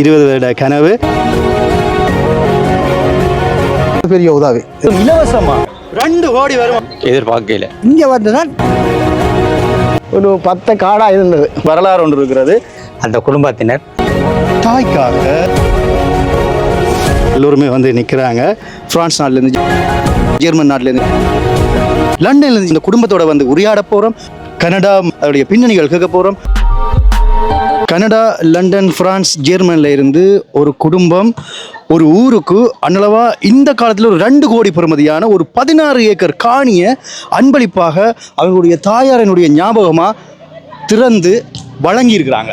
இருபது வருட கனவு. பெரிய உதவி. இலவசமா? ரெண்டு கோடி வரும். எதிர்பார்க்கல இங்கே வந்துதான் ஒரு பத்து காடாக இருந்தது. வரலாறு ஒன்று இருக்கிறது. அந்த குடும்பத்தினர் தாய்க்காக எல்லோருமே வந்து நிற்கிறாங்க பிரான்ஸ் நாட்டிலேருந்து ஜெர்மன் நாட்டிலேருந்து லண்டன்லேருந்து இந்த குடும்பத்தோட வந்து உரையாட போகிறோம் கனடா அதோடைய பின்னணிகள் கேட்க போகிறோம் கனடா லண்டன் பிரான்ஸ் ஜெர்மனில் இருந்து ஒரு குடும்பம் ஒரு ஊருக்கு அன்னளவா இந்த காலத்தில் ஒரு ரெண்டு கோடி பெறுமதியான ஒரு பதினாறு ஏக்கர் காணியை அன்பளிப்பாக அவர்களுடைய தாயாரினுடைய ஞாபகமாக திறந்து வழங்கியிருக்கிறாங்க.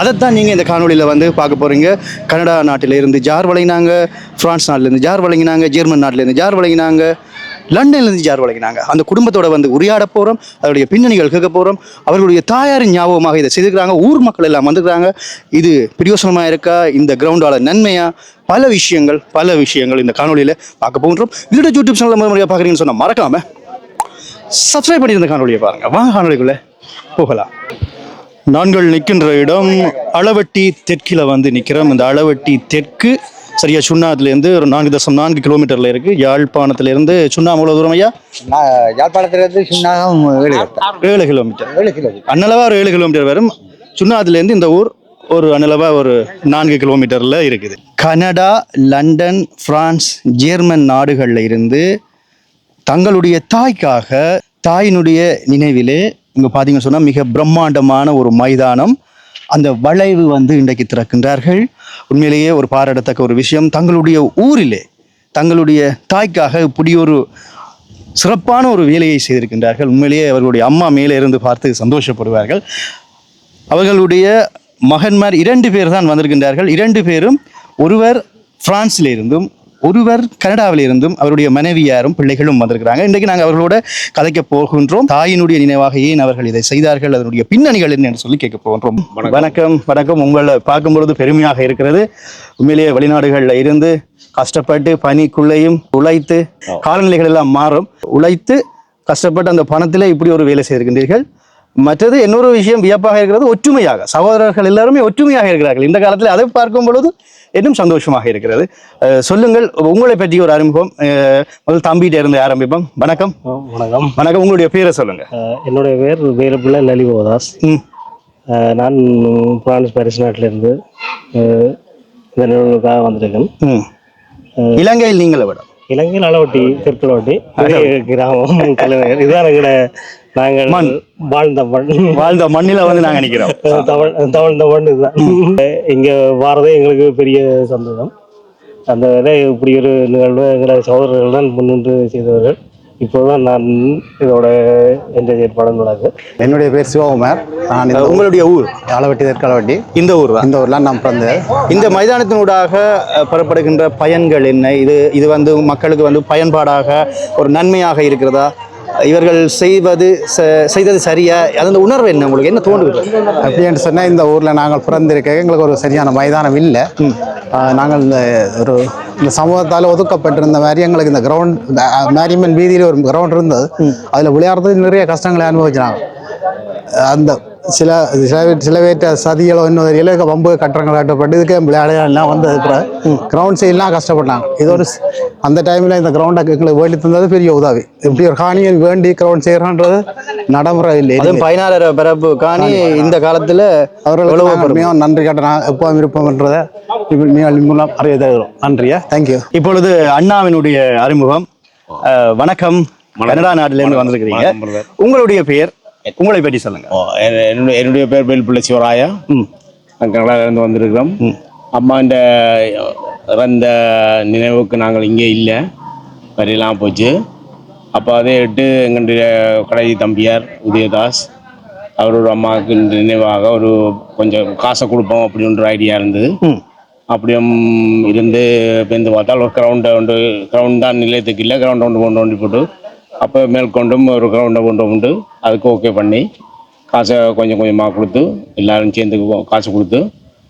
அதைத்தான் நீங்கள் இந்த காணொளியில் வந்து பார்க்க போகிறீங்க கனடா நாட்டில் இருந்து ஜார் வழங்கினாங்க ஃப்ரான்ஸ் நாட்டிலேருந்து ஜார் வழங்கினாங்க ஜெர்மன் நாட்டிலேருந்து ஜார் வழங்கினாங்க. லண்டன்லேருந்து ஜார் வழங்கினாங்க. அந்த குடும்பத்தோட வந்து உரையாட போகிறோம் அதோடைய பின்னணிகள் கேட்க போகிறோம் அவர்களுடைய தாயாரின் ஞாபகமாக இதை செய்திருக்கிறாங்க ஊர் மக்கள் எல்லாம் வந்துக்கிறாங்க. இது பிரியோசனமாக இருக்கா? இந்த கிரவுண்டால நன்மையா? பல விஷயங்கள் பல விஷயங்கள் இந்த காணொலியில் பார்க்க போகின்றோம். இதோட யூடியூப் சேனல் முதல் முறையாக பார்க்குறீங்கன்னு சொன்னால் மறக்காமல் சப்ஸ்கிரைப் பண்ணி இந்த காணொலியை பாருங்கள் வாங்க காணொலிக்குள்ளே போகலாம். நாங்கள் நிற்கின்ற இடம் அளவட்டி தெற்கில் வந்து நிற்கிறோம். இந்த அளவட்டி தெற்கு சரியா சுண்ணாத்துலேருந்து ஒரு நான்கு தசம் நான்கு கிலோமீட்டரில் இருக்குது யாழ்ப்பாணத்துலேருந்து சுண்ணாம் எவ்வளோ தூரம் ஐயா? யாழ்ப்பாணத்திலிருந்து சின்னாகம் ஏழு ஏழு கிலோமீட்டர். ஏழு கிலோ அன்னளவா ஒரு ஏழு கிலோமீட்டர் வரும். சுண்ணாத்துலேருந்து இந்த ஊர் ஒரு அன்னளவா ஒரு நான்கு கிலோமீட்டரில் இருக்குது. கனடா லண்டன் பிரான்ஸ் ஜெர்மன் நாடுகளில் இருந்து தங்களுடைய தாய்க்காக தாயினுடைய நினைவிலே இங்கே பார்த்தீங்கன்னு சொன்னால் மிக பிரம்மாண்டமான ஒரு மைதானம். அந்த வளைவு வந்து இன்றைக்கு திறக்கின்றார்கள். உண்மையிலேயே ஒரு பாராட்டத்தக்க ஒரு விஷயம். தங்களுடைய ஊரிலே தங்களுடைய தாய்க்காக இப்படி ஒரு சிறப்பான ஒரு வேலையை செய்திருக்கின்றார்கள். உண்மையிலேயே அவர்களுடைய அம்மா மேலே இருந்து பார்த்து சந்தோஷப்படுவார்கள். அவர்களுடைய மகன்மார் இரண்டு பேர் தான் வந்திருக்கின்றார்கள். இரண்டு பேரும் ஒருவர் பிரான்ஸ்ல இருந்தும் ஒருவர் கனடாவில் இருந்தும் அவருடைய மனைவியாரும் பிள்ளைகளும் வந்திருக்கிறாங்க. இன்றைக்கு நாங்கள் அவர்களோட கதைக்க போகின்றோம். தாயினுடைய நினைவாக ஏன் அவர்கள் இதை செய்தார்கள்? அதனுடைய பின்னணிகள் என்ன என்று சொல்லி கேட்க போகின்றோம். வணக்கம். வணக்கம் உங்களை பார்க்கும்பொழுது பெருமையாக இருக்கிறது. உண்மையிலேயே வெளிநாடுகளில் இருந்து கஷ்டப்பட்டு பனிக்குள்ளேயும் உழைத்து காலநிலைகள் எல்லாம் மாறும். உழைத்து கஷ்டப்பட்டு அந்த பணத்தில் இப்படி ஒரு வேலை செய்திருக்கின்றீர்கள். மற்றது இன்னொரு விஷயம் வியப்பாக இருக்கிறது. ஒற்றுமையாக. சகோதரர்கள் எல்லாருமே ஒற்றுமையாக இருக்கிறார்கள். இந்த காலத்தில் அதை பார்க்கும் பொழுது இன்னும் சந்தோஷமாக இருக்கிறது. சொல்லுங்கள் உங்களை பற்றி ஒரு அறிமுகம். முதல் தம்பிகிட்ட இருந்து ஆரம்பிப்போம். வணக்கம். வணக்கம். வணக்கம். உங்களுடைய பேரை சொல்லுங்க. என்னுடைய பேர் வேலுப்பிள்ளை லலிபோதாஸ் நான் பிரான்ஸ் பாரிஸ் நாட்டிலிருந்து இந்த நிறுவனத்துக்காக வந்திருக்கேன். இலங்கையில் நீங்களை விட. இலங்கையில் அளவட்டி தெற்குளவட்டி பெரிய கிராமம் இதுதான் எங்கட நாங்கள் மண். வாழ்ந்த மண். வாழ்ந்த மண்ணில வந்து நாங்கள் நிற்கிறோம் தமிழ் தவழ்ந்த மண் இதுதான். இங்கே வாரதே எங்களுக்கு பெரிய சந்தோஷம் அந்த வேலை இப்படி ஒரு நிகழ்வு எங்களை சகோதரர்கள் தான் முன்னின்று செய்தவர்கள். இப்போதான் நான் இதோட என்ற ஏற்பாடு நடக்கு என்னுடைய பேர் சிவகுமார். நான் இந்த உங்களுடைய ஊர்? அளவட்டி தெற்களவட்டி இந்த ஊர் தான் இந்த ஊரில் நான் பிறந்தேன். இந்த மைதானத்தினூடாக பெறப்படுகின்ற பயன்கள் என்ன? இது இது வந்து மக்களுக்கு வந்து பயன்பாடாக ஒரு நன்மையாக இருக்கிறதா? இவர்கள் செய்வது செய்தது சரியா? அந்த உணர்வு என்ன உங்களுக்கு? என்ன தோன்றுகிறது? அப்படின்னு சொன்னால் இந்த ஊரில் நாங்கள் பிறந்திருக்க எங்களுக்கு ஒரு சரியான மைதானம் இல்லை. நாங்கள் இந்த ஒரு இந்த சமூகத்தால் ஒதுக்கப்பட்டிருந்த மாதிரி எங்களுக்கு இந்த கிரவுண்ட் மேரிமன் வீதியில் ஒரு கிரவுண்ட் இருந்தது. அதில் விளையாடுறதுக்கு நிறைய கஷ்டங்களை அனுபவிச்சாங்க. அந்த சில சில சில பேர்ட்ட சதிகளோ இன்னும் தெரியல பம்பு கட்டடங்கள் கட்டப்பட்டு இதுக்கு விளையாடலாம் வந்தது கூட கிரவுண்ட் சைட்லாம் கஷ்டப்பட்டாங்க. இது ஒரு அந்த டைமில் இந்த கிரவுண்டை எங்களுக்கு வேண்டி தந்தது பெரிய உதவி. இப்படி ஒரு காணியை வேண்டி கிரவுண்ட் செய்கிறோன்றது நடைமுறை இல்லை. அதுவும் பதினாறு பிறப்பு காணி இந்த காலத்துல அவர்களுக்கு மிகவும் நன்றி கட்டணம் இருப்போம்ன்றதை இப்படி நீங்கள் மூலம் அறிய தருகிறோம். நன்றியா தேங்க்யூ இப்பொழுது அண்ணாவினுடைய அறிமுகம். வணக்கம். கனடா நாட்டிலிருந்து வந்திருக்கிறீங்க. உங்களுடைய பெயர்? உங்களை பற்றி சொல்லுங்க என்னுடைய பேர் வேல்பிள்ளை சிவராயா கனடாவிலேருந்து வந்திருக்கிறோம் அம்மாண்ட இறந்த நினைவுக்கு நாங்கள் இங்கே இல்லை வரையெல்லாம் போச்சு அப்போ அதை விட்டு எங்களுடைய கடைசி தம்பியார் உதயதாஸ் அவரோட அம்மாவுக்கு நினைவாக ஒரு கொஞ்சம் காசை கொடுப்போம் அப்படின்ற ஒரு ஐடியா இருந்தது அப்படியும் இருந்து பேருந்து பார்த்தால் ஒரு கிரவுண்டை ஒன்று கிரவுண்ட் தான் நிலையத்துக்கு இல்லை கிரவுண்ட் ஒன்று கொண்டு வந்து போட்டு அப்போ மேற்கொண்டும் ஒரு கிரவுண்டை கொண்டு வந்து அதுக்கு ஓகே பண்ணி காசை கொஞ்சம் கொஞ்சமாக கொடுத்து எல்லாரும் சேர்ந்து காசு கொடுத்து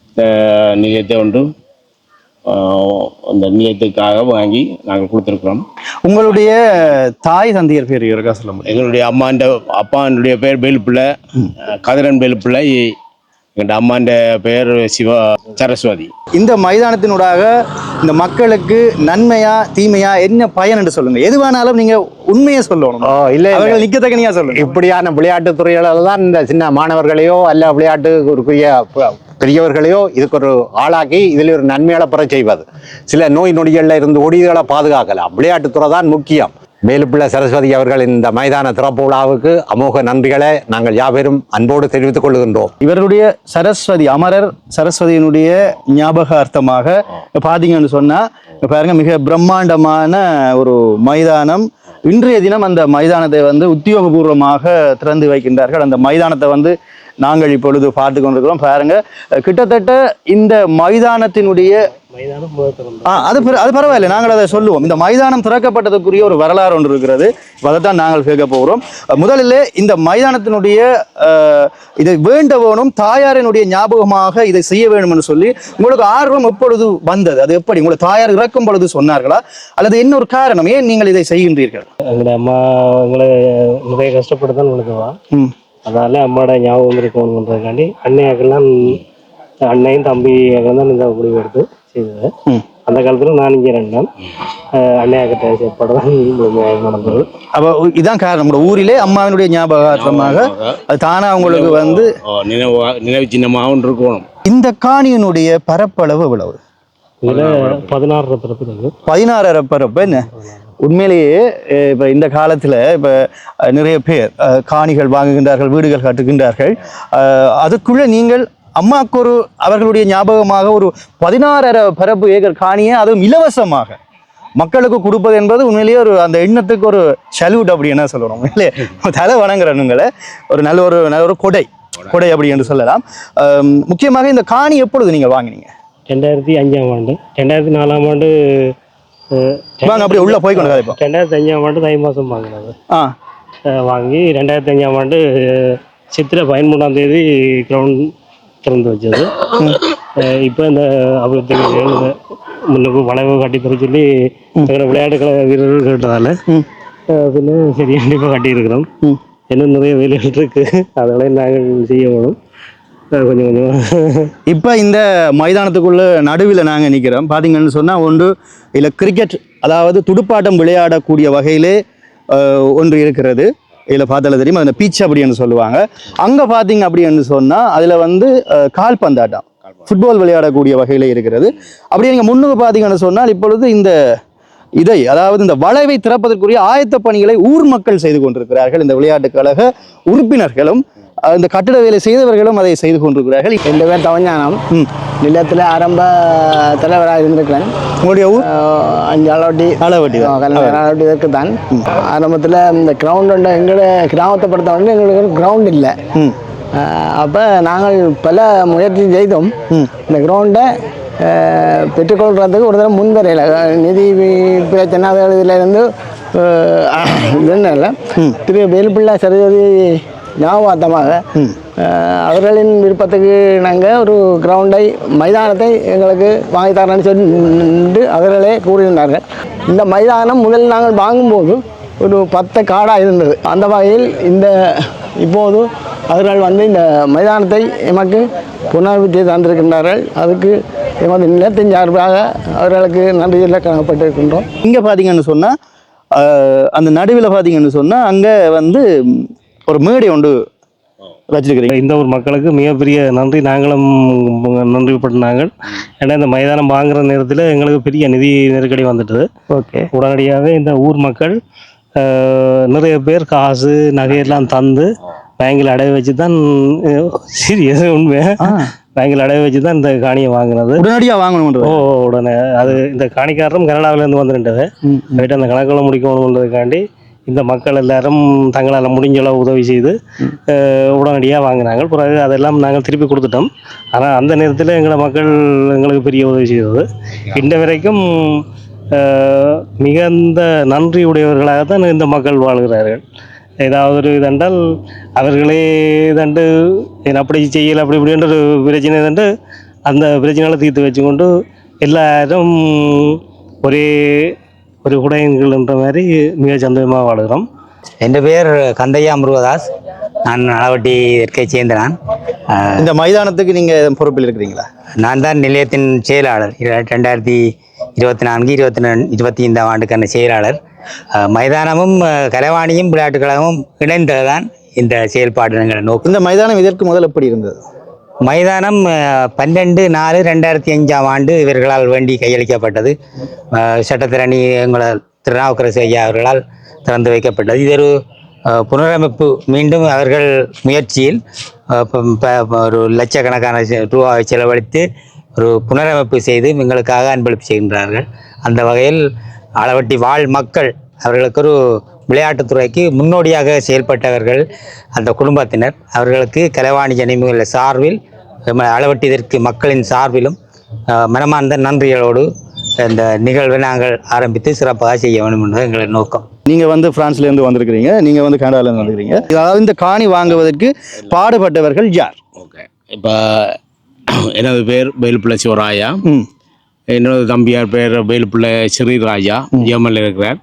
இந்த நிலையத்தை உண்டு அந்த நிலையத்துக்காக வாங்கி நாங்கள் கொடுத்துருக்குறோம். உங்களுடைய தாய் தந்தையர் பேர் இருக்கா சொல்ல முடியும்? எங்களுடைய அம்மாண்ட அப்பானுடைய பேர் வேலுப்பிள்ளை கதிரன் வேலுப்பிள்ளை எங்கள் அம்மாண்ட பேர் சிவா சரஸ்வதி. இந்த மைதானத்தினூடாக இந்த மக்களுக்கு நன்மையா தீமையா என்ன பயன் என்று சொல்லுங்க. எது வேணாலும் நீங்க உண்மையை சொல்லணும். இல்லை அவர்கள் நிக்கத்தக்கனியா சொல்லுங்க. இப்படியான விளையாட்டுத் தான் இந்த சின்ன மாணவர்களையோ அல்ல விளையாட்டு ஒரு பெரிய ப- பெரியவர்களையோ இதுக்கு ஒரு ஆளாக்கி இதில் ஒரு நன்மைகளை பெற செய்வது. சில நோய் நொடிகளில் இருந்து ஒடிகளை பாதுகாக்கலாம். விளையாட்டுத்துறை தான் முக்கியம். வேலுப்பிள்ளை சரஸ்வதி அவர்கள் இந்த மைதான திறப்பு விழாவுக்கு அமோக நன்றிகளை நாங்கள் யாவரும் அன்போடு தெரிவித்துக் கொள்கின்றோம். இவருடைய சரஸ்வதி அமரர் சரஸ்வதியினுடைய ஞாபகார்த்தமாக பார்த்தீங்கன்னு சொன்னா இப்ப பாருங்க மிக பிரம்மாண்டமான ஒரு மைதானம். இன்றைய தினம் அந்த மைதானத்தை வந்து உத்தியோகபூர்வமாக திறந்து வைக்கின்றார்கள். அந்த மைதானத்தை வந்து நாங்கள் இப்பொழுது பார்த்து கொண்டிருக்கிறோம். பாருங்க கிட்டத்தட்ட இந்த மைதானத்தினுடைய அது அது பரவாயில்லை. நாங்கள் அதை சொல்லுவோம். இந்த மைதானம் திறக்கப்பட்டதுக்குரிய ஒரு வரலாறு ஒன்று இருக்கிறது. இப்ப அதைத்தான் நாங்கள் கேட்க போகிறோம். முதலிலே இந்த மைதானத்தினுடைய இதை வேண்ட வேணும் தாயாரினுடைய ஞாபகமாக இதை செய்ய வேண்டும் என்று சொல்லி உங்களுக்கு ஆர்வம் எப்பொழுது வந்தது? அது எப்படி? உங்களை தாயார் இறக்கும் பொழுது சொன்னார்களா? அல்லது என்ன ஒரு காரணம் ஏன் நீங்கள் இதை செய்கின்றீர்கள்? எங்களோட அம்மா எங்களை நிறைய கஷ்டப்பட்டு தான் வளர்க்குவா ம். அதனால அம்மாவோட ஞாபகம் இருக்கணுன்றதுக்காண்டி அன்னையாக்கெல்லாம் அண்ணையும் தம்பி தான் இந்த முடிவு எடுத்து செய்தது. அந்த காலத்தில் நான் இங்கே ரெண்டாம் அன்னையாக்கிட்ட செயற்பாடு தான் முழுமையாக நடந்தது. அப்போ இதான் காரணம். உங்களோட ஊரிலே அம்மாவினுடைய ஞாபகார்த்தமாக அது தானா உங்களுக்கு வந்து நினைவு நினைவு சின்னமாகவும் இருக்கணும். இந்த காணியினுடைய பரப்பளவு எவ்வளவு? இதில் பதினாறு பிறப்பு இருக்கு. பதினாறு பரப்பு என்ன? உண்மையிலேயே இப்ப இந்த காலத்துல இப்ப நிறைய பேர் காணிகள் வாங்குகின்றார்கள் வீடுகள் கட்டுகின்றார்கள். அஹ், அதுக்குள்ள நீங்கள் அம்மாக்கு ஒரு அவர்களுடைய ஞாபகமாக ஒரு பதினாறரை பரப்பு ஏக்கர் காணியை அதுவும் இலவசமாக மக்களுக்கு கொடுப்பது என்பது உண்மையிலேயே ஒரு அந்த எண்ணத்துக்கு ஒரு சல்யூட் அப்படி என்ன சொல்லணும் இல்லையே தலை வணங்குறனுங்களை ஒரு நல்ல ஒரு நல்ல ஒரு கொடை. கொடை அப்படி என்று சொல்லலாம். முக்கியமாக இந்த காணி எப்பொழுது நீங்கள் வாங்கினீங்க? ரெண்டாயிரத்தி அஞ்சாம் ஆண்டு. ரெண்டாயிரத்தி நாலாம் ஆண்டு வாங்க அப்படியே உள்ள போய் கொண்டு கதைப்போம் ரெண்டாயிரத்தி அஞ்சாம் ஆண்டு தை மாதம் வாங்கினது. ஆ. வாங்கி ரெண்டாயிரத்தி அஞ்சாம் ஆண்டு சித்திரை பதிமூணாம் தேதி கிரவுண்ட் திறந்து வச்சது. இப்போ இந்த அபிவிருத்தி முன்னுக்கு வளைவு கட்டி தர சொல்லி எங்களோட விளையாட்டு கழக வீரர்கள் கேட்டதால பின்ன சரி கண்டிப்பாக கட்டியிருக்கிறோம். இன்னும் நிறைய வேலைகள் இருக்கு. அதெல்லாம் நாங்கள் செய்ய வேணும். கொஞ்சம் கொஞ்சம். இப்போ இந்த மைதானத்துக்குள்ள நடுவில் நாங்கள் நிற்கிறோம் பார்த்தீங்கன்னு சொன்னால் ஒன்று இதில் கிரிக்கெட் அதாவது துடுப்பாட்டம் விளையாடக்கூடிய வகையிலே ஒன்று இருக்கிறது. இதில் பார்த்தால தெரியும் அதில் பீச் அப்படின்னு சொல்லுவாங்க. அங்கே பார்த்தீங்க அப்படின்னு சொன்னால் அதில் வந்து கால்பந்தாட்டம். ஃபுட்பால் விளையாடக்கூடிய வகையில் இருக்கிறது. அப்படியே நீங்கள் முன்னுக்கு பார்த்தீங்கன்னு சொன்னால் இப்பொழுது இந்த இதை அதாவது இந்த வளைவை திறப்பதற்குரிய ஆயத்த பணிகளை ஊர் மக்கள் செய்து கொண்டிருக்கிறார்கள். இந்த விளையாட்டுக் கழக உறுப்பினர்களும் இந்த கட்டிட வேலை செய்தவர்களும் அதை செய்து கொண்டிருக்கிறார்கள். ரெண்டு பேர் தவஞானம். நிலத்தில் ஆரம்ப தலைவராக இருந்திருக்கிறேன். உங்களுடைய ஊர்? அஞ்சு அளவட்டி அளவட்டி தான். அளவட்டி இருக்கு தான். ஆரம்பத்தில் இந்த கிரவுண்ட் எங்களோட கிராமத்தை பொறுத்த வந்து எங்களுக்கு கிரவுண்ட் இல்லை. அப்போ நாங்கள் பல முயற்சி செய்தோம். இந்த கிரவுண்டை பெற்றுக்கொள்றதுக்கு ஒரு தடவை முன்வரையில் நிதி பிரச்சனை இதுல இருந்து இல்லை திரு வேலுப்பிள்ளை சரஸ்வதி ஞாபகார்த்தமாக அவர்களின் விருப்பத்துக்கு நாங்கள் ஒரு கிரவுண்டை மைதானத்தை எங்களுக்கு வாங்கி தரேன்னு சொல்லி அவர்களே கூறியிருந்தார்கள். இந்த மைதானம் முதல் நாங்கள் வாங்கும்போது ஒரு பத்து காடாக இருந்தது. அந்த வகையில் இந்த இப்போது அவர்கள் வந்து இந்த மைதானத்தை எமக்கு புனர்வித்தி தந்திருக்கின்றார்கள். அதுக்கு எமது நிலத்தின் சார்பாக அவர்களுக்கு நன்றி சொல்ல கடமைப்பட்டிருக்கின்றோம் இங்கே பார்த்தீங்கன்னு சொன்னால் அந்த நடுவில் பார்த்தீங்கன்னு சொன்னால் அங்கே வந்து ஒரு மேடை ஒன்று வச்சிருக்கிறீங்க இந்த ஒரு மக்களுக்கு மிகப்பெரிய நன்றி. நாங்களும் நன்றிப்பட்டாங்க ஏன்னா இந்த மைதானம் வாங்குற நேரத்தில் எங்களுக்கு பெரிய நிதி நெருக்கடி வந்துட்டது. ஓகே. உடனடியாகவே இந்த ஊர் மக்கள் நிறைய பேர் காசு நகையெல்லாம் தந்து பேங்கில் அடைய வச்சு தான் சீரியஸ் உண்மை. பேங்கில் அடைய வச்சு தான் இந்த காணியை வாங்கினது. உடனடியாக வாங்கணுன்றது ஓ உடனே. அது இந்த காணிக்காரரும் கனடாவிலேருந்து வந்துட்டது ம், போயிட்டு அந்த கணக்குகளை முடிக்கணுன்றதுக்காண்டி இந்த மக்கள் எல்லாரும் தங்களால் முடிஞ்ச அளவு உதவி செய்து உடனடியாக வாங்கினாங்க. பிறகு அதெல்லாம் நாங்கள் திருப்பி கொடுத்துட்டோம். ஆனால் அந்த நேரத்தில் எங்களை மக்கள் எங்களுக்கு பெரிய உதவி செய்தது. இந்த வரைக்கும் மிகுந்த நன்றி உடையவர்களாக தான் இந்த மக்கள் வாழ்கிறார்கள். ஏதாவது ஒரு இதென்றால் அவர்களே இதண்டு என்ன அப்படி செய்யலை அப்படி இப்படின்ற ஒரு பிரச்சனை இதண்டு அந்த பிரச்சனைகளை தீர்த்து வச்சுக்கொண்டு எல்லாரும் ஒரே ஒரு குடையன்கள்ன்ற மாதிரி மிக சந்தோஷமாக வாழ்கிறோம். என் பேர் கந்தையா முருகதாஸ். நான் நலவட்டி இயற்கை சேர்ந்தனான் இந்த மைதானத்துக்கு நீங்கள் பொறுப்பில் இருக்கிறீங்களா? நான் தான் நிலையத்தின் செயலாளர். ரெண்டாயிரத்தி இருபத்தி நான்கு இருபத்தி இருபத்தி ஐந்தாம் ஆண்டுக்கான செயலாளர். மைதானமும் கலைவாணியும் விளையாட்டுக் கழகமும் இணைந்ததுதான் இந்த செயல்பாடு எங்களை நோக்கு இந்த மைதானம் இதற்கு முதல் எப்படி இருந்தது? மைதானம் பன்னெண்டு நாலு ரெண்டாயிரத்தி அஞ்சாம் ஆண்டு இவர்களால் வேண்டி கையளிக்கப்பட்டது. அஹ், சட்டத்திரணி எங்களை திருநாவுக்கரசு ஐயா அவர்களால் திறந்து வைக்கப்பட்டது. இது ஒரு புனரமைப்பு. மீண்டும் அவர்கள் முயற்சியில் ஒரு லட்சக்கணக்கான ரூபாவை செலவழித்து ஒரு புனரமைப்பு செய்து எங்களுக்காக அன்பளிப்பு செய்கின்றார்கள். அந்த வகையில் அளவட்டி வாழ் மக்கள் அவர்களுக்கு ஒரு விளையாட்டுத்துறைக்கு முன்னோடியாக செயல்பட்டவர்கள் அந்த குடும்பத்தினர். அவர்களுக்கு கலைவாணி ஜனிமுக சார்பில் அளவட்டியதற்கு மக்களின் சார்பிலும் மனமார்ந்த நன்றிகளோடு இந்த நிகழ்வை நாங்கள் ஆரம்பித்து சிறப்பாக செய்ய வேண்டும் என்பது எங்களின் நோக்கம். நீங்க வந்து பிரான்ஸ்ல இருந்து வந்திருக்கிறீங்க. நீங்க வந்து கனடால இருந்து வந்திருக்கிறீங்க. அதாவது இந்த காணி வாங்குவதற்கு பாடுபட்டவர்கள் யார்? ஓகே. இப்போ எனது பேர் வேலுப்பிள்ளை சிவராயா. என்னோட தம்பியார் பேர் வேலுப்பிள்ளை ஸ்ரீராஜா ஜெர்மனில் இருக்கிறார்.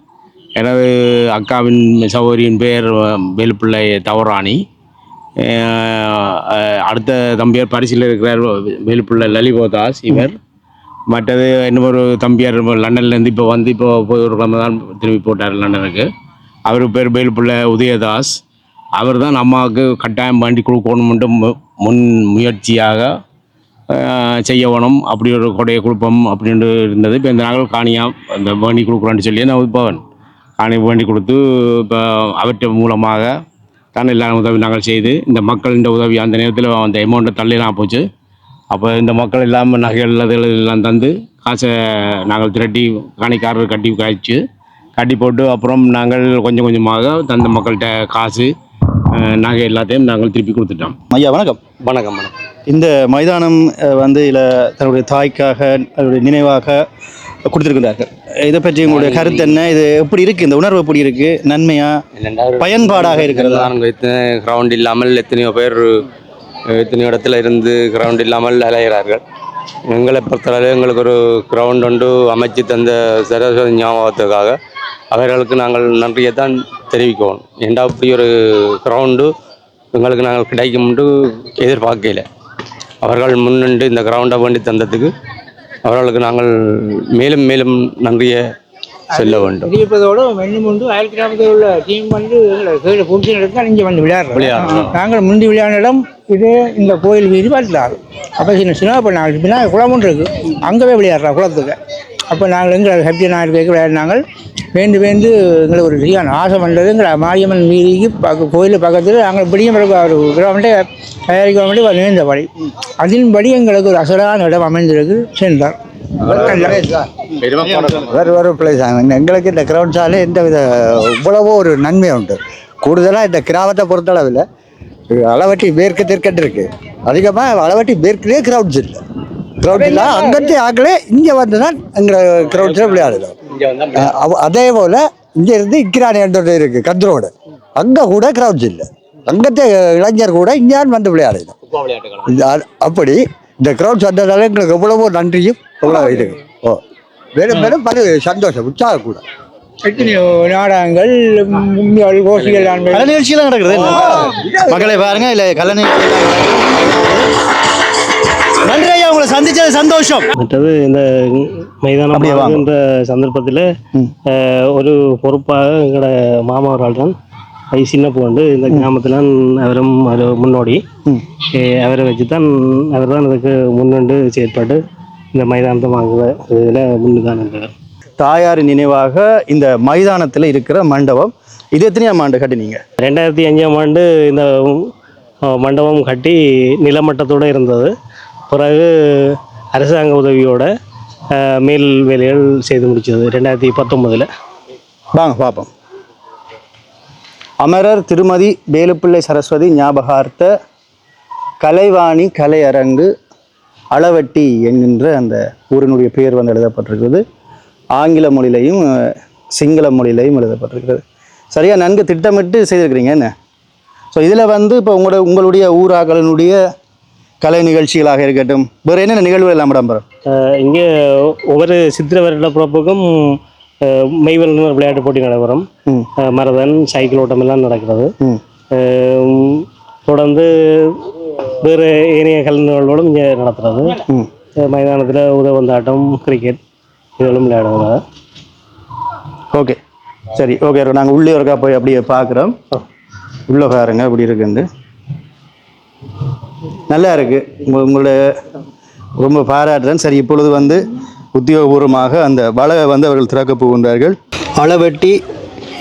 எனது அக்காவின் சகோதரியின் பெயர் வேலுப்பிள்ளை தவராணி அடுத்த தம்பியார் பரிசில் இருக்கிறார் வேலுப்பிள்ளை லலிகோதாஸ் இவர். மற்றது இன்னொரு தம்பியார் லண்டன்லேருந்து இப்போ வந்து இப்போ போய் ஒரு கிழமை தான் திரும்பி போட்டார் லண்டனுக்கு. அவர் பேர் வேலுப்பிள்ளை உதயதாஸ். அவர் தான் அம்மாவுக்கு கட்டாயம் வண்டி கொடுக்கணும்ட்டு மு- முன் முயற்சியாக செய்யவனும் செய்ய வேணும். அப்படி ஒரு கொடையை கொடுப்போம் அப்படின்ட்டு இருந்தது. இப்போ இந்த நாங்கள் காணியாக இந்த பண்ணி கொடுக்குறோன்னு சொல்லி நான் இப்போ காணி வேண்டி கொடுத்து இப்போ அவற்றை மூலமாக தான் எல்லா உதவி நாங்கள் செய்து இந்த மக்களின் உதவி அந்த நேரத்தில் அந்த அமௌண்ட்டை தள்ளிலாம் போச்சு. அப்போ இந்த மக்கள் எல்லாம் நகைகள் எல்லாம் தந்து காசை நாங்கள் திரட்டி காணிக்காரர் கட்டி காய்ச்சி கட்டி போட்டு அப்புறம் நாங்கள் கொஞ்சம் கொஞ்சமாக தந்த மக்கள்கிட்ட காசு நகை எல்லாத்தையும் நாங்கள் திருப்பி கொடுத்துட்டோம். ஐயா வணக்கம். வணக்கம் வணக்கம். இந்த மைதானம் வந்து இதில் தன்னுடைய தாய்க்காக அவருடைய நினைவாக கொடுத்துருக்கிறார்கள் இதை பற்றி உங்களுடைய கருத்து என்ன? இது எப்படி இருக்கு? இந்த உணர்வு எப்படி இருக்கு? நன்மையா? பயன்பாடாக இருக்கிறதா? கிரவுண்ட் இல்லாமல் எத்தனையோ பேர் எத்தனையோ இடத்துல இருந்து கிரவுண்ட் இல்லாமல் அலைகிறார்கள். எங்களை பொறுத்தளவு எங்களுக்கு ஒரு கிரவுண்ட் ஒன்று அமைச்சு தந்த சரஸ்வதி ஞாபகத்துக்காக அவர்களுக்கு நாங்கள் நன்றியை தான் தெரிவிக்கணும் ஏண்டா அப்படி ஒரு கிரவுண்டு எங்களுக்கு நாங்கள் கிடைக்கும்னு எதிர்பார்க்கல. அவர்கள் முன்னின்று இந்த கிரவுண்டை வேண்டி தந்ததுக்கு அவர்களுக்கு நாங்கள் மேலும் மேலும் நன்றியை சொல்ல வேண்டும். இருப்பதோடு மென்னும் உண்டு. அயல் கிராமத்தில் உள்ள டீம் வந்து கீழே ஃபங்க்ஷன் எடுத்தால் இங்கே வந்து விளையாடுறோம். நாங்கள் முந்தி விளையாடின இடம் இது இந்த கோயில் வீதி பார்த்தாரு அப்போ சின்ன சின்ன இப்போ நாங்கள் பின்னா குளம் ஒன்று இருக்குது அங்கவே விளையாடுறோம் குளத்துக்கு. அப்போ நாங்கள் எங்களை ஹெப்டி நாயர் விளையாடினாங்க வேண்டு வேண்டு எங்களுக்கு ஒரு சரியான ஆசை வந்தது. எங்களை மாரியம்மன் வீதிக்கு பக்க கோயில் பக்கத்தில் நாங்கள் இப்படியும் ஒரு கிராமத்தை தயாரிக்க வேண்டி ஒரு நேர்ந்தபடி அதன்படி எங்களுக்கு ஒரு அசலான இடம் அமைந்திருக்கு. சென்றார். வேறு ஒரு பிளேஸ் எங்களுக்கு இந்த கிரவுண்ட் சாலை எந்த வித இவ்வளவோ ஒரு நன்மை உண்டு. கூடுதலாக இந்த கிராமத்தை பொறுத்தளவில் அளவட்டி மேற்கு தெற்கட்டு இருக்கு. அதிகமாக அளவட்டி மேற்குலேயே கிரவுண்ட்ஸ் இல்லை. கிரவுண்ட் இல்லை அங்கத்து ஆக்களே இங்கே வந்து தான் எங்கள் கிரவுண்ட்ஸில் விளையாடுறோம் அதே போல் இங்கே இருந்து இக்கிராணி என்ற இருக்கு கந்தரோடு. அங்கே கூட கிரவுண்ட்ஸ் இல்லை. அங்கത്തെ இளைஞர் கூட இங்கே வந்து விளையாடுறோம் அப்படி இந்த கிரவுண்ட்ஸ் வந்ததால எங்களுக்கு எவ்வளவோ நன்றியும் எவ்வளோ இருக்கு ஓ மேலும் மேலும் பல சந்தோஷம் உற்சாகம் கூட. எத்தனையோ நாடகங்கள் கோஷிகள் கலை நிகழ்ச்சியெல்லாம் நடக்குது? மக்களை பாருங்க இல்லை கலை நிகழ்ச்சி நன்றி ஐயா உங்களை சந்திச்சது சந்தோஷம். மற்றது இந்த மைதானம். என்ற சந்தர்ப்பத்தில். ஒரு பொறுப்பாக எங்களோட மாமா தான் ஐ சின்னப்பு வந்து இந்த கிராமத்தில் அவரும் ஒரு முன்னோடி. அவரை வச்சு தான் அவர் தான் இதுக்கு முன்னின்று செயற்பட்டு இந்த மைதானத்தை வாங்குவ இதில் முன்னுதான் இருந்தார் தாயார் நினைவாக இந்த மைதானத்தில் இருக்கிற மண்டபம் இது எத்தனையாம் ஆண்டு கட்டினீங்க? ரெண்டாயிரத்தி அஞ்சாம் ஆண்டு இந்த மண்டபம் கட்டி நிலமட்டத்தோடு இருந்தது. பிறகு அரசாங்க உதவியோட மேல் வேலைகள் செய்து முடித்தது ரெண்டாயிரத்தி பத்தொன்பதில். வாங்க பார்ப்போம். அமரர் திருமதி வேலுப்பிள்ளை சரஸ்வதி ஞாபகார்த்த கலைவாணி கலையரங்கு அளவட்டி என்கின்ற அந்த ஊரினுடைய பெயர் வந்து எழுதப்பட்டிருக்கிறது. ஆங்கில மொழியிலையும் சிங்கள மொழியிலையும் எழுதப்பட்டிருக்கிறது. சரியா நன்கு திட்டமிட்டு செய்திருக்கிறீங்க என்ன? ஸோ இதில் வந்து இப்போ உங்களோட உங்களுடைய ஊராக்களினுடைய கலை நிகழ்ச்சிகளாக இருக்கட்டும். வேறு என்னென்ன நிகழ்வுகள் எல்லாம் இடம்பெறும் இங்கே ஒவ்வொரு சித்திர வருட பிறப்புக்கும் அஹ், மெய்வல் விளையாட்டு போட்டி நடைபெறும். மரதன் சைக்கிள் ஓட்டம் எல்லாம் நடக்கிறது. தொடர்ந்து வேறு ஏனைய கலைஞர்களோடும் இங்கே நடத்துறது. மைதானத்தில் உதவந்தாட்டம் கிரிக்கெட் இதெல்லாம் விளையாடுவாங்க ஓகே. சரி ஓகே நாங்கள் உள்ளே இருக்கா போய் அப்படியே பார்க்குறோம். உள்ள பாருங்க இப்படி இருக்குண்டு நல்லா இருக்குது உங்களோட ரொம்ப பாராட்டுறேன். சரி இப்பொழுது வந்து உத்தியோகபூர்வமாக அந்த வளவை வந்து அவர்கள் திறக்க போகின்றார்கள். அளவட்டி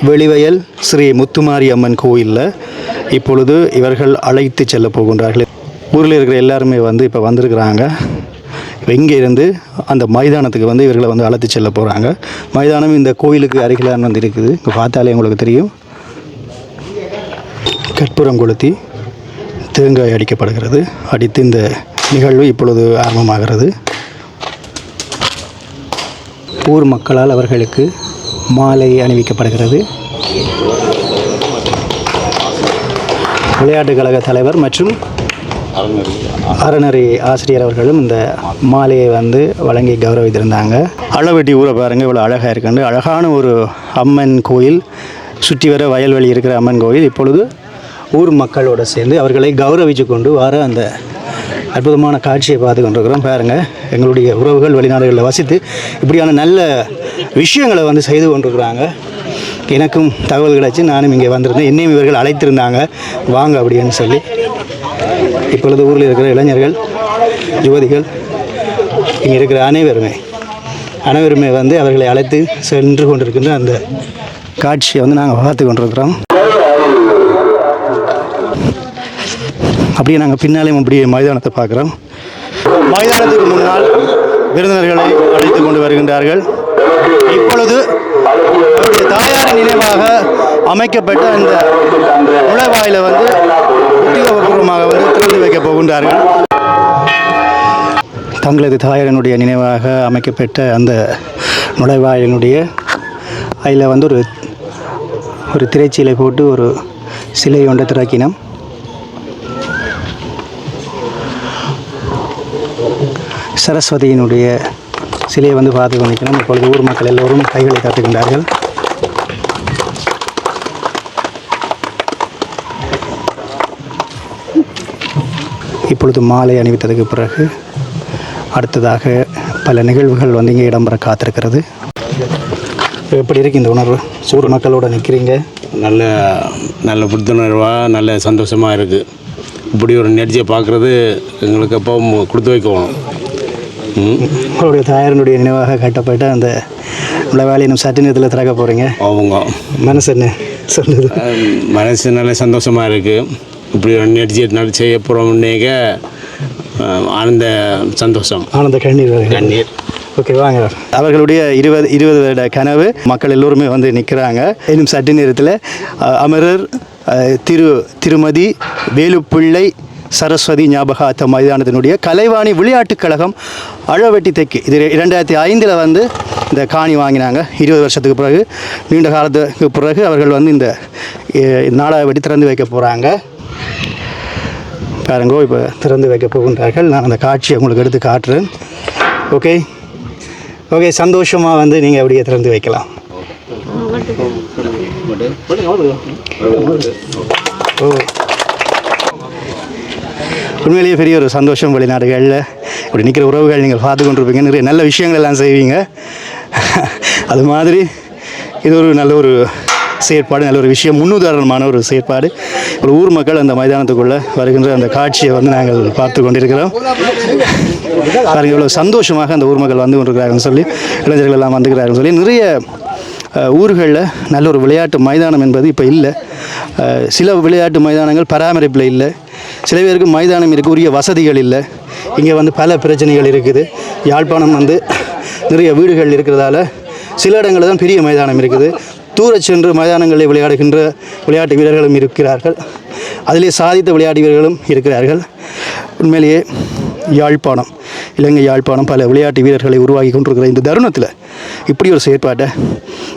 வெளிவயல் ஸ்ரீ முத்துமாரி அம்மன் கோயிலில் இப்பொழுது இவர்கள் அழைத்து செல்ல போகின்றார்கள். ஊரில் இருக்கிற எல்லாருமே வந்து இப்போ வந்திருக்கிறாங்க. இப்போ இங்கே இருந்து அந்த மைதானத்துக்கு வந்து இவர்களை வந்து அழைத்து செல்ல போகிறாங்க மைதானம் இந்த கோயிலுக்கு அருகிலான் வந்து இருக்குது. இங்கே பார்த்தாலே உங்களுக்கு தெரியும். கற்பூரம் கொளுத்தி தேங்காய் அடிக்கப்படுகிறது. அடித்து இந்த நிகழ்வு இப்பொழுது ஆரம்பமாகிறது. ஊர் மக்களால் அவர்களுக்கு மாலை அணிவிக்கப்படுகிறது. விளையாட்டுக் கழக தலைவர் மற்றும் அறநெறி ஆசிரியர் அவர்களும் இந்த மாலையை வந்து வழங்கி கௌரவித்திருந்தாங்க. அளவெட்டி ஊரை பாருங்கள் இவ்வளோ அழகாக இருக்குன்னு அழகான ஒரு அம்மன் கோயில். சுற்றி வர வயல்வெளி இருக்கிற அம்மன் கோயில். இப்பொழுது ஊர் மக்களோடு சேர்ந்து அவர்களை கௌரவித்து கொண்டு வர அந்த அற்புதமான காட்சியை பார்த்து கொண்டிருக்கிறோம். பாருங்கள் எங்களுடைய உறவுகள் வெளிநாடுகளில் வசித்து இப்படியான நல்ல விஷயங்களை வந்து செய்து கொண்டிருக்கிறாங்க. எனக்கும் தகவல் கிடச்சி நானும் இங்கே வந்திருந்தேன். என்னையும் இவர்கள் அழைத்திருந்தாங்க. வாங்க அப்படின்னு சொல்லி. இப்பொழுது ஊரில் இருக்கிற இளைஞர்கள் யுவதிகள் இங்கே இருக்கிற அனைவருமே அனைவருமே வந்து அவர்களை அழைத்து சென்று கொண்டிருக்கின்ற அந்த காட்சியை வந்து நாங்கள் பார்த்து கொண்டிருக்கிறோம். அப்படியே நாங்கள் பின்னாலே அப்படியே மைதானத்தை பார்க்குறோம். மைதானத்துக்கு முன்னால் விருந்தினர்களை அழைத்து கொண்டு வருகின்றார்கள். இப்பொழுது அவருடைய தாயாரின் நினைவாக அமைக்கப்பட்ட அந்த நுழைவாயில வந்து உத்தியோகபூர்வமாக வந்து திறந்து வைக்க போகின்றார்கள். தங்களது தாயாரினுடைய நினைவாக அமைக்கப்பட்ட அந்த நுழைவாயிலினுடைய அதில் வந்து ஒரு ஒரு திரைச்சீலை போட்டு ஒரு சிலை ஒன்றை திறக்கினோம். சரஸ்வதியினுடைய சிலையை வந்து பார்த்து கொண்டிருக்கிறோம் இப்பொழுது ஊர் மக்கள் எல்லோரும் கைகளை காட்டுகின்றார்கள் இப்பொழுது மாலை அணிவித்ததுக்கு பிறகு அடுத்ததாக பல நிகழ்வுகள் வந்து இங்கே இடம்பெற காத்திருக்கிறது. எப்படி இருக்கு இந்த உணர்வு? சூர் மக்களோட நிற்கிறீங்க நல்ல நல்ல புத்துணர்வாக நல்ல சந்தோஷமாக இருக்குது இப்படி ஒரு நிகழ்ச்சியை பார்க்குறது எங்களுக்கு எப்போ கொடுத்து வைக்கணும். உங்களுடைய தாயாரினுடைய நினைவாக கட்டப்பட்ட அந்த உளவாளி இன்னும் சற்று நேரத்தில் திறக்க போகிறீங்க அவங்க மனசு என்ன? சொல்லுது மனசு நல்ல சந்தோஷமாக இருக்குது இப்படி ஒரு நிகழ்ச்சியை நட செய்ய போகிறோம்னேக்க ஆனந்த சந்தோஷம். ஆனந்த கண்ணீர். கண்ணீர். ஓகே வாங்க. அவர்களுடைய இருபது இருபது வருட கனவு மக்கள் எல்லோருமே வந்து நிற்கிறாங்க இன்னும் சற்று நேரத்தில் அமரர் திரு திருமதி வேலுப்பிள்ளை சரஸ்வதி ஞாபகார்த்த மைதானத்தினுடைய கலைவாணி விளையாட்டுக் கழகம் அழவெட்டி தெற்கு. இது இரண்டாயிரத்தி ஐந்தில் வந்து இந்த காணி வாங்கினாங்க. இருபது வருஷத்துக்கு பிறகு நீண்ட காலத்துக்கு பிறகு அவர்கள் வந்து இந்த நாடக வெட்டி திறந்து வைக்க போகிறாங்க பாருங்கோ இப்போ திறந்து வைக்க போகின்றார்கள். நான் அந்த காட்சியை உங்களுக்கு எடுத்து காட்டுறேன். ஓகே? ஓகே சந்தோஷமாக வந்து நீங்கள் அப்படியே திறந்து வைக்கலாம். ஓ உண்மையிலேயே பெரிய ஒரு சந்தோஷம் வெளிநாடுகளில். இப்படி நிற்கிற உறவுகள் நீங்கள் பார்த்து கொண்டிருப்பீங்க நிறைய நல்ல விஷயங்கள் எல்லாம் செய்வீங்க. அது மாதிரி இது ஒரு நல்ல ஒரு செயற்பாடு நல்ல ஒரு விஷயம் முன்னுதாரணமான ஒரு செயற்பாடு. ஒரு ஊர் மக்கள் அந்த மைதானத்துக்குள்ளே வருகின்ற அந்த காட்சியை வந்து நாங்கள் பார்த்து கொண்டிருக்கிறோம் பாருங்க இவ்வளோ சந்தோஷமாக அந்த ஊர் மக்கள் வந்து கொண்டிருக்கிறாங்கன்னு சொல்லி இளைஞர்கள் எல்லாம் வந்துக்கிறாங்கன்னு சொல்லி. நிறைய ஊர்களில் நல்ல ஒரு விளையாட்டு மைதானம் என்பது இப்போ இல்லை. சில விளையாட்டு மைதானங்கள் பராமரிப்பில் இல்லை. சில பேருக்கு மைதானம் இருக்குது உரிய வசதிகள் இல்லை. இங்கே வந்து பல பிரச்சனைகள் இருக்குது. யாழ்ப்பாணம் வந்து நிறைய வீடுகள் இருக்கிறதால சில இடங்களில் தான் பெரிய மைதானம் இருக்குது. தூர சென்று மைதானங்களில் விளையாடுகின்ற விளையாட்டு வீரர்களும் இருக்கிறார்கள். அதிலே சாதித்த விளையாட்டு வீரர்களும் இருக்கிறார்கள். உண்மையிலேயே யாழ்ப்பாணம் இலங்கை யாழ்ப்பாணம் பல விளையாட்டு வீரர்களை உருவாக்கி கொண்டிருக்கிற இந்த தருணத்தில் இப்படி ஒரு செயற்பாட்டை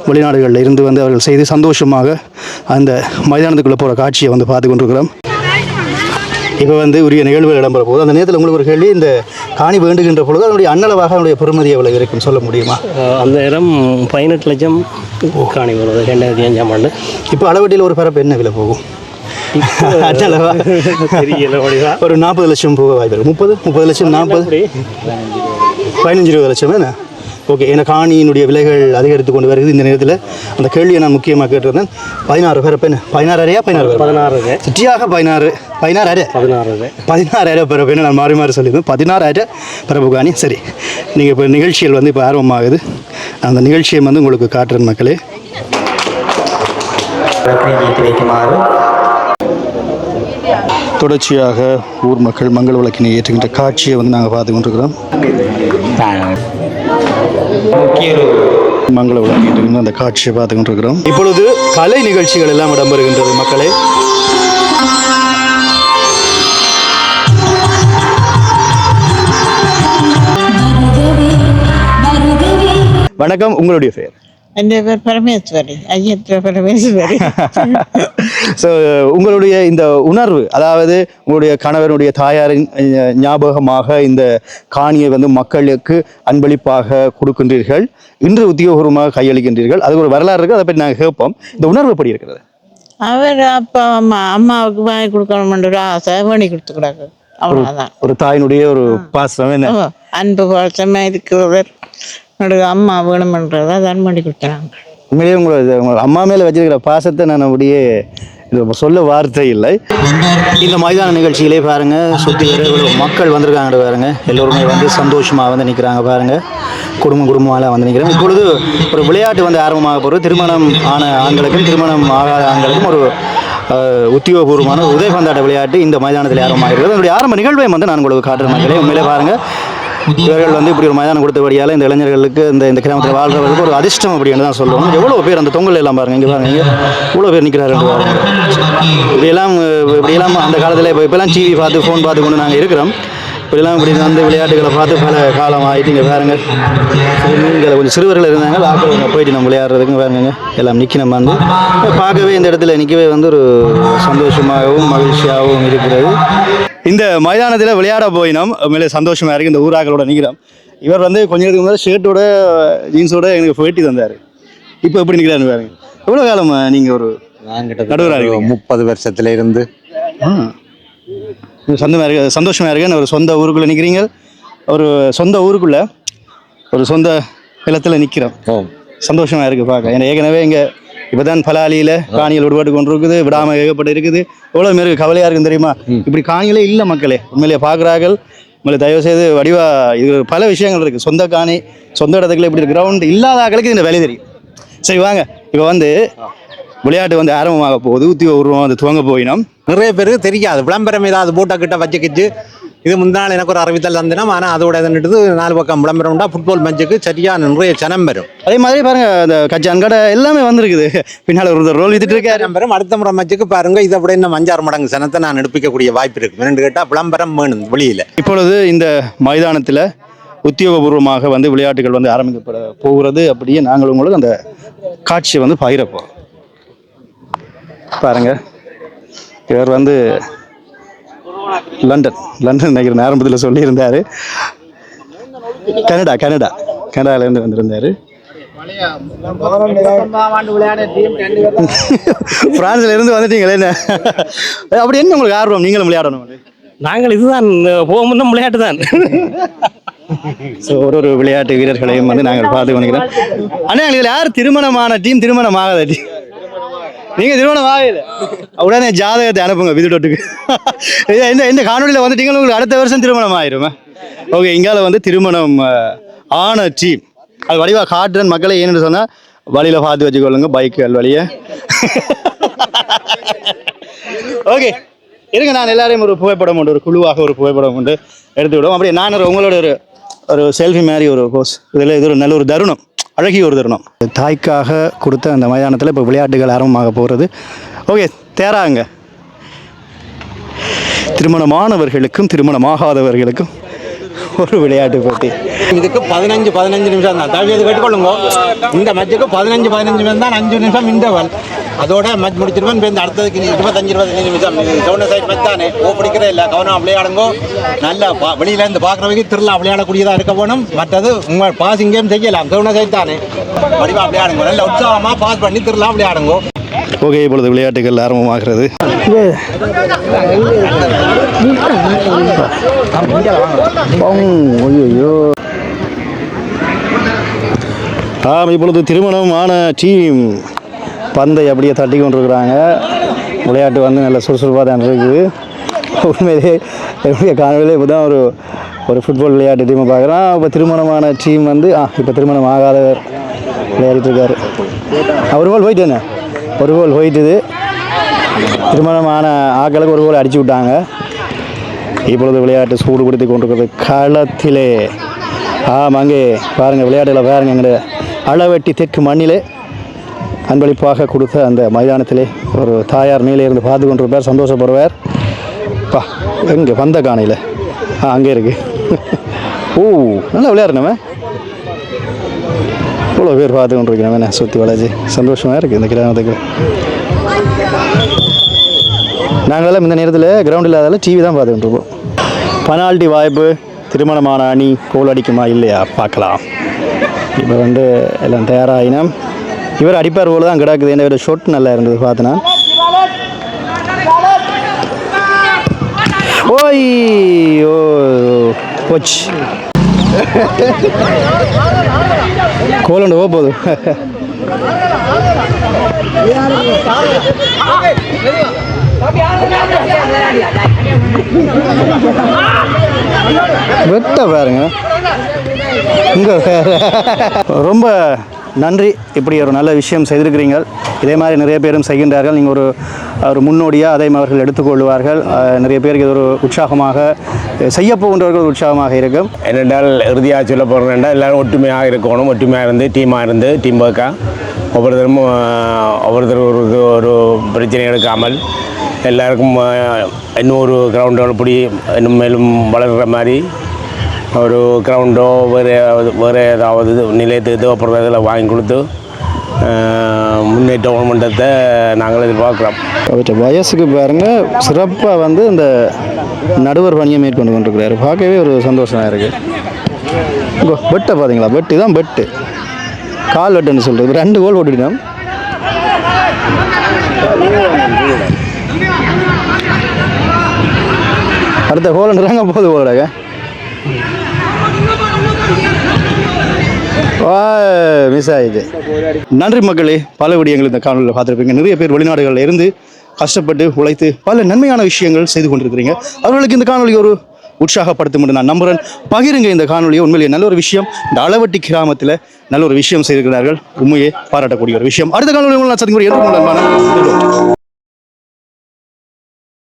வெளிநாடுகளில் இருந்து வந்து அவர்கள் செய்து சந்தோஷமாக அந்த மைதானத்துக்குள்ளே போகிற காட்சியை வந்து பார்த்து கொண்டிருக்கிறோம். இப்போ வந்து உரிய நிகழ்வுகள் இடம்பெற போது அந்த நேரத்தில் உங்களுக்கு ஒரு கேள்வி இந்த காணி வேண்டுகின்ற பொழுது அதனுடைய அன்னளவாக அதனுடைய பெருமதி எவ்வளவு இருக்கும் சொல்ல முடியுமா? அந்த இடம் பதினெட்டு லட்சம் காணி வருது ரெண்டாயிரத்தி அஞ்சாம் ஆண்டு. இப்போ அளவட்டியில் ஒரு பரப்பு என்ன விலை போகும்? ஒரு நாற்பது லட்சம் போக வாய்ப்பு முப்பது? முப்பது லட்சம் நாற்பது? பதினஞ்சு இருபது லட்சம் என்ன? ஓகே ஏன்னா காணியினுடைய விலைகள் அதிகரித்து கொண்டு வருகிறது. இந்த நேரத்தில் அந்த கேள்வியை நான் முக்கியமாக கேட்டிருந்தேன். பதினாறு பேர் என்ன? பதினாறு அரையா பதினாறு பதினாறு சிட்டியாக பதினாறு பதினாறு அரை பதினாறு பதினாறு அரை பிறப்பு நான் மாறி மாறி சொல்லியிருந்தேன். பதினாறு அரை பிறப்பு காணி. சரி நீங்கள் இப்போ நிகழ்ச்சிகள் வந்து இப்போ ஆர்வமாகுது. அந்த நிகழ்ச்சியை வந்து உங்களுக்கு காட்டுறேன் மக்களே. தொடர்ச்சியாக ஊர் மக்கள் மங்கள விளக்கினை ஏற்றுகின்ற காட்சியை வந்து நாங்கள் பார்த்து கொண்டிருக்கிறோம். மங்கள விளக்கு அந்த காட்சியை பார்த்து கொண்டிருக்கிறோம் இப்பொழுது கலை நிகழ்ச்சிகள் எல்லாம் இடம்பெறுகின்றது மக்களே. வணக்கம் உங்களுடைய பெயர்? அந்த பேர் பரமேஸ்வரி ஐயத்திர பரமேஸ்வரி ஸோ உங்களுடைய இந்த உணர்வு அதாவது உங்களுடைய கணவனுடைய தாயாரின் ஞாபகமாக இந்த காணியை வந்து மக்களுக்கு அன்பளிப்பாக கொடுக்கின்றீர்கள் இன்று உத்தியோகபூர்வமாக கையளிக்கின்றீர்கள் அது ஒரு வரலாறு இருக்குது அதை பற்றி நாங்கள் கேட்போம். இந்த உணர்வு எப்படி இருக்கிறது? அவர் அப்பா அம்மா அம்மாவுக்கு வாங்கி கொடுக்கணும்ன்ற ஒரு ஆசை பண்ணி கொடுத்துக்கிறாங்க. அவ்வளோதான் ஒரு தாயினுடைய ஒரு பாசம் என்ன? அன்பு பாசமாக இருக்கிறவர். என்னோட அம்மா வேணுமன்றதை தான் பண்ணி கொடுத்துறாங்க உண்மையிலேயே உங்களை உங்கள் அம்மா மேலே வச்சிருக்கிற பாசத்தை நான் அப்படியே இது சொல்ல வார்த்தை இல்லை. இந்த மைதான நிகழ்ச்சியிலே பாருங்க சுற்றி வர மக்கள் வந்திருக்காங்க பாருங்க. எல்லோருமே வந்து சந்தோஷமாக வந்து நிற்கிறாங்க பாருங்க. குடும்ப குடும்பமாக வந்து நிற்கிறாங்க இப்பொழுது ஒரு விளையாட்டு வந்து ஆரம்பமாக போகிறது திருமணம் ஆன ஆண்களுக்கும் திருமணம் ஆகாத ஆண்களுக்கும் ஒரு உத்தியோகபூர்வமான உதயபந்தாட்ட விளையாட்டு இந்த மைதானத்தில் ஆரம்பமாகிறது. அதனுடைய ஆரம்ப நிகழ்வை வந்து நான் உங்களுக்கு காட்டுற மக்களே. உண்மையிலே பாருங்க இவர்கள் வந்து இப்படி ஒரு மைதானம் கொடுத்தபடியால் இந்த இளைஞர்களுக்கு இந்த இந்த கிராமத்தில் வாழ்றவர்களுக்கு ஒரு அதிர்ஷ்டம் அப்படின்னு தான் சொல்லுவோம். எவ்வளோ பேர் அந்த தொங்கல் எல்லாம் பாருங்க இங்கே பாருங்க. இங்கே இவ்வளோ பேர் நிற்கிறார்கள் பாருங்க. இப்படியெல்லாம் இப்படியெல்லாம் அந்த காலத்தில் இப்போ இப்போலாம் டிவி பார்த்து ஃபோன் பார்த்து கொண்டு நாங்கள் இருக்கிறோம். இப்படிலாம் இப்படி வந்து விளையாட்டுகளை பார்த்து பல காலம் ஆகிட்டு இங்கே பாருங்க இங்கே கொஞ்சம் சிறுவர்கள் இருந்தாங்க. ஆக்கள் போயிட்டு நம்ம விளையாடுறதுக்கு பாருங்க எல்லாம் நிற்கணும் வந்து பார்க்கவே இந்த இடத்துல நிற்கவே வந்து ஒரு சந்தோஷமாகவும் மகிழ்ச்சியாகவும் இருக்கிறது. இந்த மைதானத்தில் விளையாட போயினோம் மேலே சந்தோஷமாக இருக்குது இந்த ஊராக்களோட நிற்கிறோம் இவர் வந்து கொஞ்ச நேரத்துக்கு முன்னாடி ஷர்ட்டோட ஜீன்ஸோட எனக்கு பேட்டி தந்தார் இப்போ எப்படி நிற்கிறாரு பாருங்க. எவ்வளோ காலம் நீங்கள் ஒரு நடுவராக முப்பது வருஷத்துல இருந்து. சொந்தமாக இருக்கு சந்தோஷமாக இருக்கு. ஒரு சொந்த ஊருக்குள்ளே நிற்கிறீங்க ஒரு சொந்த ஊருக்குள்ளே ஒரு சொந்த நிலத்தில் நிற்கிறோம் சந்தோஷமாக இருக்குது பார்க்க. ஏன்னா ஏற்கனவே இங்கே இப்போ தான் பலாலியில் காணிகள் விடுபாட்டு கொண்டு இருக்குது விடாமல் ஏகப்பட்டு இருக்குது. எவ்வளோ பேருக்கு கவலையாக இருக்குன்னு தெரியுமா? இப்படி காணிகளே இல்லை மக்களே. உண்மையிலேயே பார்க்குறார்கள். உங்களை தயவு செய்து வடிவா இது பல விஷயங்கள் இருக்குது சொந்த காணி சொந்த இடத்துக்குள்ள இப்படி கிரவுண்ட் இல்லாத ஆக்களுக்கு இந்த வேலை தெரியும். சரி வாங்க. இப்போ வந்து விளையாட்டு வந்து ஆரம்பமாக போகுது. உத்தியோகபூர்வம் வந்து துவங்க போயினோம். நிறைய பேருக்கு தெரியாது. விளம்பரம் ஏதாவது போட்டோ கிட்ட வச்சுக்கிச்சு. இது முந்தாள் எனக்கு ஒரு அறிவித்தல் தந்தினம். ஆனால் அதோட இதுன்றது நாலு பக்கம் விளம்பரம் உண்டா ஃபுட்பால் மேட்சுக்கு சரியான நிறைய ஜனம் வரும். அதே மாதிரி பாருங்க அந்த கட்சி அன்கடை எல்லாமே வந்திருக்குது. பின்னால் ஒரு ரோல் வித்துட்டு இருக்காரு. ஜனம் வரும். அடுத்த முறை மேட்சுக்கு பாருங்க. இதை விட இன்னும் அஞ்சாறு மடங்கு சனத்தை நான் எடுப்பிக்கக்கூடிய வாய்ப்பு இருக்கு. ரெண்டு கேட்டால் விளம்பரம் வேணும் வெளியில். இப்பொழுது இந்த மைதானத்தில் உத்தியோகபூர்வமாக வந்து விளையாட்டுகள் வந்து ஆரம்பிக்கப்பட போகிறது அப்படியே நாங்கள் உங்களுக்கு அந்த காட்சியை வந்து பகிரப்போம். பாருங்க. இவர் வந்து லண்டன் லண்டன் நினைக்கிறேன் ஆரம்பத்தில் சொல்லியிருந்தாரு. கனடா கனடா கனடாலேருந்து வந்திருந்தாரு. பிரான்ஸ்ல இருந்து வந்துட்டீங்களே என்ன? அப்படி என்ன உங்களுக்கு ஆர்வம்? நீங்களும் விளையாடணும் நாங்கள் இதுதான் போகும்போது விளையாட்டு தான் ஸோ ஒரு ஒரு விளையாட்டு வீரர்களையும் வந்து நாங்கள் பார்த்து கொண்டிருக்கிறோம். அண்ணா இதில் யார் திருமணமான டீம் திருமணம் ஆகாத டீம் நீங்கள் திருமணம் ஆகல. உடனே ஜாதகத்தை அனுப்புங்க விதுடோட்டுக்கு இந்த இந்த காணொலியில் வந்துட்டீங்க உங்களுக்கு அடுத்த வருஷம் திருமணம் ஆயிருமே. ஓகே இங்கால வந்து திருமணம் ஆன டீம் அது வடிவாக காட்டுறன் மக்களை ஏன்னு சொன்னால் வழியில் பார்த்து வச்சுக்கொள்ளுங்க பைக்குகள் வழியை. ஓகே இருங்க நான் எல்லாரையும் ஒரு புகைப்படம் உண்டு ஒரு குழுவாக ஒரு புகைப்படம் உண்டு எடுத்து விடுவோம் அப்படியே நான் ஒரு உங்களோட ஒரு ஒரு செல்ஃபி மாதிரி ஒரு கோர்ஸ் இதில் இது ஒரு நல்ல ஒரு தருணம். அழகிய ஒரு தருணம். தாய்க்காக கொடுத்த அந்த மைதானத்தில் இப்போ விளையாட்டுகள் ஆரம்பமாக போகிறது ஓகே தேராங்க. திருமணமானவர்களுக்கும் திருமணமாகாதவர்களுக்கும் ஒரு விளையாட்டு போட்டி. இதுக்கு பதினஞ்சு பதினஞ்சு நிமிஷம் தான். தவிர கேட்டுக்கொள்ளுங்க. இந்த மேட்சுக்கு பதினஞ்சு பதினஞ்சு நிமிஷம் தான் அஞ்சு நிமிஷம் இன்டர்வல் அதோட மேட்ச் முடிச்சிருவேன். இப்போ இந்த அடுத்ததுக்கு இருபத்தஞ்சு இருபத்தஞ்சு நிமிஷம். இது சைட் மேட்ச் தானே ஓ பிடிக்கிறே இல்லை. கவனம் விளையாடுங்கோ. நல்லா பா வெளியில இருந்து பார்க்குறவங்க திருவிழா விளையாடக்கூடியதாக இருக்க போகணும். மற்றது உங்கள் பாசிங் கேம் செய்யலாம். சவுண்ட் சைட் தானே. வடிவா விளையாடுங்க. நல்ல உற்சாகமாக பாஸ் பண்ணி திருவிழா விளையாடுங்கோ. ஓகே இப்பொழுது விளையாட்டுகள் ஆரம்பமாகிறது. ஆம் இப்பொழுது திருமணம் ஆன டீம் பந்தை அப்படியே தட்டி கொண்டிருக்கிறாங்க. விளையாட்டு வந்து நல்ல சுறுசுறுப்பாக தான் இருக்குது. உண்மையிலே என்னுடைய காணொலியில் இப்போ தான் ஒரு ஒரு ஃபுட்பால் விளையாட்டு டீமை பார்க்குறோம் இப்போ திருமணமான டீம் வந்து ஆ இப்போ திருமணம் ஆகாதவர் விளையாடிட்டுருக்காரு ஒரு கோல் போயிட்டு என்ன ஒரு கோல் போயிட்டுது. திருமணமான ஆக்களுக்கு ஒரு கோல் அடிச்சு விட்டாங்க. இப்பொழுது விளையாட்டு சூடு கொடுத்து கொண்டிருக்கிறது களத்திலே. ஆமாம் அங்கே பாருங்கள் விளையாட்டுகளை பாருங்கள் எங்களுடைய அளவெட்டி தெற்கு மண்ணிலே. அன்பளிப்பாக கொடுத்த அந்த மைதானத்திலே ஒரு தாயார் மேலே இருந்து பார்த்து கொண்டிருப்பார் சந்தோஷப்படுவார். பா எங்கே வந்த காணையில்? ஆ அங்கே இருக்கு. ஓ நல்லா விளையாடுனவ இவ்வளோ பேர் பார்த்து கொண்டிருக்கிறவன் சுற்றி வளைச்சி. சந்தோஷமாக இருக்குது இந்த கிராமத்துக்கு. நாங்களெல்லாம் இந்த நேரத்தில் கிரவுண்ட் இல்லாதால டிவி தான் பார்த்துக்கிட்டு இருக்கோம் பெனால்டி வாய்ப்பு திருமணமான அணி கோல் அடிக்குமா இல்லையா? பார்க்கலாம். இப்போ வந்து எல்லாம் தயாராகினோம் இவர் அடிப்பார் போல தான் கிடக்குது. என்ன இவர் ஷொட் நல்லா இருந்தது பார்த்தனா. ஓய் ஓ போச்சு கோலண்டு போகுது. வெட்ட பாருங்க. இங்க ரொம்ப நன்றி. இப்படி ஒரு நல்ல விஷயம் செய்திருக்கிறீர்கள். இதே மாதிரி நிறைய பேரும் செய்கின்றார்கள். நீங்கள் ஒரு ஒரு முன்னோடியாக அதை அவர்கள் எடுத்துக்கொள்வார்கள். நிறைய பேருக்கு இது ஒரு உற்சாகமாக செய்ய போகின்றவர்கள் உற்சாகமாக இருக்கும். என்னென்றால் இறுதியாக சொல்ல போகிறேன்டா எல்லோரும் ஒற்றுமையாக இருக்கணும் ஒற்றுமையாக இருந்து டீமாக இருந்து டீம் ஒர்க்காக ஒவ்வொருத்தரும் ஒவ்வொருத்தருக்கு ஒவ்வொருத்தர் ஒரு ஒரு பிரச்சனை எடுக்காமல் எல்லாருக்கும் இன்னொரு இன்னும் ஒரு கிரவுண்டோட இப்படி இன்னும் மேலும் வளர்கிற மாதிரி ஒரு கிரவுண்டோ வேறு வேறு ஏதாவது நிலையத்துக்கு தேவைப்படுறதில் வாங்கி கொடுத்து முன்னேற்ற மன்றத்தை நாங்கள் எதிர்பார்க்குறோம் அவற்றை வயசுக்கு பாருங்க சிறப்பாக வந்து இந்த நடுவர் பணியை மேற்கொண்டு கொண்டிருக்கிறாரு பார்க்கவே ஒரு சந்தோஷமாக இருக்குது பெட்டை பார்த்தீங்களா பெட்டு தான் பெட்டு கால் வெட்டுன்னு சொல்கிறது ரெண்டு கோல் ஓட்டிட்டோம் அடுத்த கோல்ன்றாங்க போது போலடாங்க மிஸ் ஆயிடுச்சு நன்றி மக்களே பல விடயங்கள் இந்த காணொலியில் பார்த்துருப்பீங்க. நிறைய பேர் வெளிநாடுகளில் இருந்து கஷ்டப்பட்டு உழைத்து பல நன்மையான விஷயங்கள் செய்து கொண்டிருக்கிறீங்க. அவர்களுக்கு இந்த காணொலி ஒரு உற்சாகப்படுத்தும் என்று நான் நம்புகிறேன் பகிருங்க இந்த காணொலியை உண்மையிலே நல்ல ஒரு விஷயம். இந்த அளவட்டி கிராமத்தில் நல்ல ஒரு விஷயம் செய்திருக்கிறார்கள். உண்மையை பாராட்டக்கூடிய ஒரு விஷயம். அடுத்த காணொலி நான் சந்திக்கிறேன்